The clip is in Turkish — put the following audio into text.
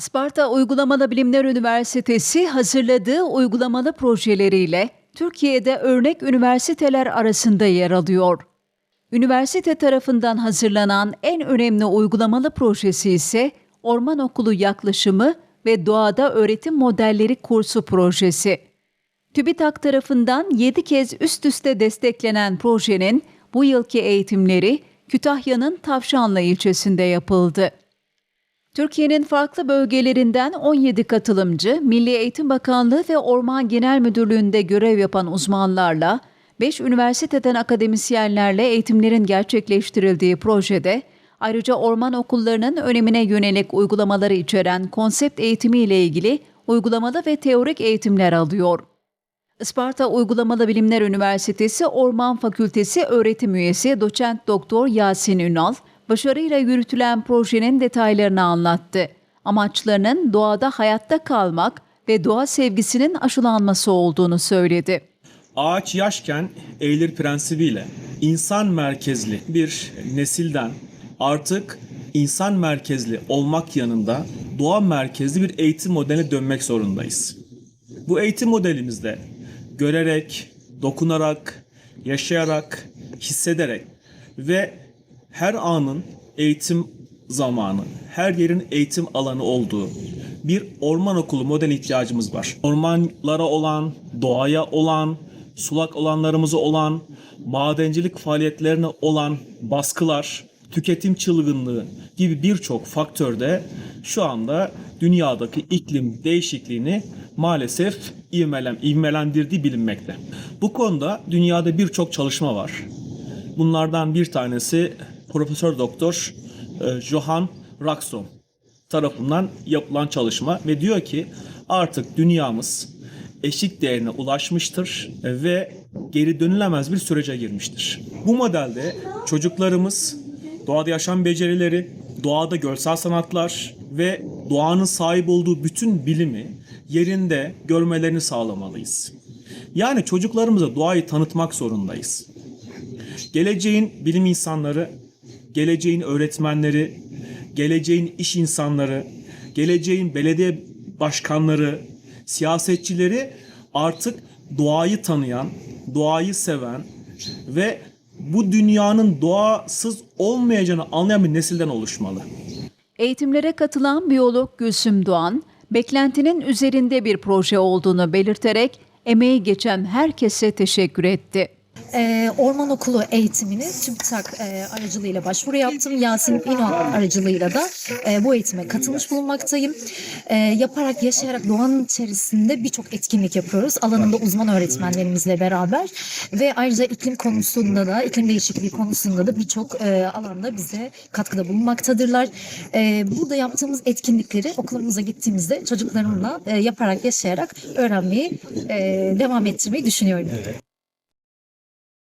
Isparta Uygulamalı Bilimler Üniversitesi hazırladığı uygulamalı projeleriyle Türkiye'de örnek üniversiteler arasında yer alıyor. Üniversite tarafından hazırlanan en önemli uygulamalı projesi ise Orman Okulu Yaklaşımı ve Doğada Öğretim Modelleri kursu projesi. TÜBİTAK tarafından 7 kez üst üste desteklenen projenin bu yılki eğitimleri Kütahya'nın Tavşanlı ilçesinde yapıldı. Türkiye'nin farklı bölgelerinden 17 katılımcı, Milli Eğitim Bakanlığı ve Orman Genel Müdürlüğü'nde görev yapan uzmanlarla 5 üniversiteden akademisyenlerle eğitimlerin gerçekleştirildiği projede ayrıca orman okullarının önemine yönelik uygulamaları içeren konsept eğitimi ile ilgili uygulamalı ve teorik eğitimler alıyor. Isparta Uygulamalı Bilimler Üniversitesi Orman Fakültesi öğretim üyesi doçent doktor Yasin Ünal, başarıyla yürütülen projenin detaylarını anlattı. Amaçlarının doğada hayatta kalmak ve doğa sevgisinin aşılanması olduğunu söyledi. Ağaç yaşken eğilir prensibiyle insan merkezli bir nesilden artık insan merkezli olmak yanında doğa merkezli bir eğitim modeline dönmek zorundayız. Bu eğitim modelimizde görerek, dokunarak, yaşayarak, hissederek ve her anın eğitim zamanı, her yerin eğitim alanı olduğu bir orman okulu model ihtiyacımız var. Ormanlara olan, doğaya olan, sulak alanlarımıza olan, madencilik faaliyetlerine olan baskılar, tüketim çılgınlığı gibi birçok faktörde şu anda dünyadaki iklim değişikliğini maalesef ivmelen, ivmelendirdiği bilinmekte. Bu konuda dünyada birçok çalışma var. Bunlardan bir tanesi Profesör Doktor e, Johan Rockström tarafından yapılan çalışma ve diyor ki artık dünyamız eşik değerine ulaşmıştır ve geri dönülemez bir sürece girmiştir. Bu modelde çocuklarımız doğada yaşam becerileri, doğada görsel sanatlar ve doğanın sahip olduğu bütün bilimi yerinde görmelerini sağlamalıyız. Yani çocuklarımıza doğayı tanıtmak zorundayız. Geleceğin bilim insanları, geleceğin öğretmenleri, geleceğin iş insanları, geleceğin belediye başkanları, siyasetçileri artık doğayı tanıyan, doğayı seven ve bu dünyanın doğasız olmayacağını anlayan bir nesilden oluşmalı. Eğitimlere katılan biyolog Gülsüm Doğan, beklentinin üzerinde bir proje olduğunu belirterek emeği geçen herkese teşekkür etti. Ee, orman okulu eğitimini TÜBİTAK e, aracılığıyla başvuru yaptım. Yasin İnal aracılığıyla da e, bu eğitime katılmış bulunmaktayım. E, yaparak, yaşayarak doğanın içerisinde birçok etkinlik yapıyoruz. Alanında uzman öğretmenlerimizle beraber ve ayrıca iklim konusunda da, iklim değişikliği konusunda da birçok e, alanda bize katkıda bulunmaktadırlar. E, burada yaptığımız etkinlikleri okulumuza gittiğimizde çocuklarımla e, yaparak, yaşayarak öğrenmeyi e, devam ettirmeyi düşünüyorum.